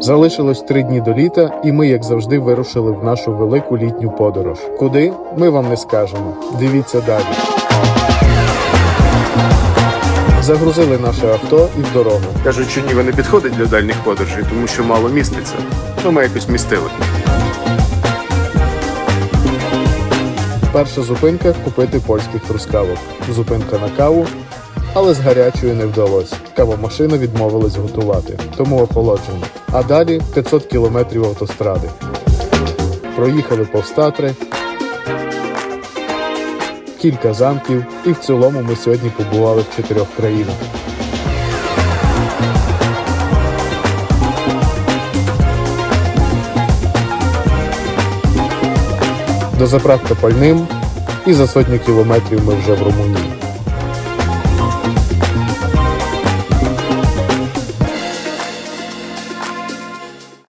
Залишилось три дні до літа, і ми, як завжди, вирушили в нашу велику літню подорож. Куди? Ми вам не скажемо. Дивіться далі. Загрузили наше авто і в дорогу. Кажуть, що Ніва не підходить для дальніх подорожей, тому що мало міститься. Ну, ми якось містили. Перша зупинка купити польських трускавок. Зупинка на каву, але з гарячою не вдалося. Кавомашина відмовилась готувати, тому охолоджено. А далі 500 кілометрів автостради. Проїхали повз Татри, кілька замків, і в цілому ми сьогодні побували в чотирьох країнах. До заправки пальним, і за сотню кілометрів ми вже в Румунії.